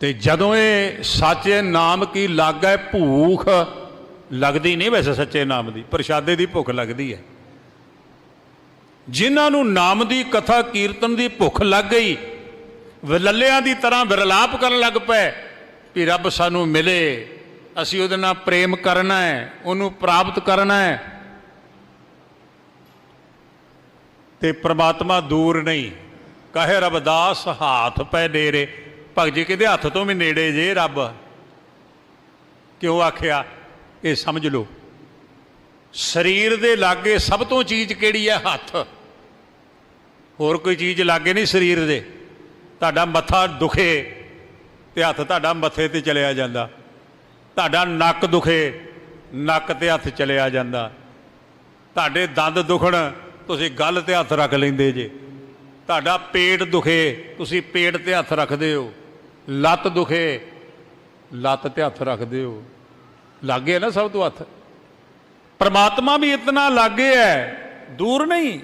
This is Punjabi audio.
ਤੇ ਜਦੋਂ ਇਹ ਸੱਚੇ ਨਾਮ ਕੀ ਲਾਗੈ ਭੂਖ, ਲੱਗਦੀ ਨਹੀਂ ਵੈਸੇ ਸੱਚੇ ਨਾਮ ਦੀ, ਪ੍ਰਸ਼ਾਦੇ ਦੀ ਭੁੱਖ ਲੱਗਦੀ ਹੈ। ਜਿਨ੍ਹਾਂ ਨੂੰ ਨਾਮ ਦੀ ਕਥਾ ਕੀਰਤਨ ਦੀ ਭੁੱਖ ਲੱਗ ਗਈ, ਵਿਲੱਲਿਆਂ ਦੀ ਤਰ੍ਹਾਂ ਵਿਰਲਾਪ ਕਰਨ ਲੱਗ ਪਏ ਵੀ ਰੱਬ ਸਾਨੂੰ ਮਿਲੇ, ਅਸੀਂ ਉਹਦੇ ਨਾਲ ਪ੍ਰੇਮ ਕਰਨਾ ਹੈ, ਉਹਨੂੰ ਪ੍ਰਾਪਤ ਕਰਨਾ ਹੈ। ਤੇ ਪ੍ਰਮਾਤਮਾ ਦੂਰ ਨਹੀਂ, ਕਹੇ ਰਬਦਾਸ, ਹਾਥ ਪੈ ਡੇਰੇ ਭਗਤ ਜੀ ਕਹਿੰਦੇ ਹੱਥ ਤੋਂ ਵੀ ਨੇੜੇ ਜੇ ਰੱਬ। ਕਿਉਂ ਆਖਿਆ? ਇਹ ਸਮਝ ਲਓ। ਸਰੀਰ ਦੇ ਲਾਗੇ ਸਭ ਤੋਂ ਚੀਜ਼ ਕਿਹੜੀ ਹੈ? ਹੱਥ। ਹੋਰ ਕੋਈ ਚੀਜ਼ ਲਾਗੇ ਨਹੀਂ ਸਰੀਰ ਦੇ। ਤੁਹਾਡਾ ਮੱਥਾ ਦੁਖੇ ਤੇ ਹੱਥ ਤੁਹਾਡਾ ਮੱਥੇ ਤੇ ਚਲਿਆ ਜਾਂਦਾ। ਤੁਹਾਡਾ ਨੱਕ ਦੁਖੇ, ਨੱਕ ਤੇ ਹੱਥ ਚਲਿਆ ਜਾਂਦਾ। ਤੁਹਾਡੇ ਦੰਦ ਦੁਖਣ, ਤੁਸੀਂ ਗੱਲ ਤੇ ਹੱਥ ਰੱਖ ਲੈਂਦੇ ਜੇ। ਤੁਹਾਡਾ ਪੇਟ ਦੁਖੇ, ਤੁਸੀਂ ਪੇਟ ਤੇ ਹੱਥ ਰੱਖਦੇ ਹੋ। ਲੱਤ ਦੁਖੇ, ਲੱਤ ਤੇ ਹੱਥ ਰੱਖਦੇ ਹੋ ਲਾਗੇ ਨਾ ਸਭ ਤੋਂ ਹੱਥ। ਪਰਮਾਤਮਾ ਵੀ ਇਤਨਾ ਲਾਗੇ ਹੈ, ਦੂਰ ਨਹੀਂ।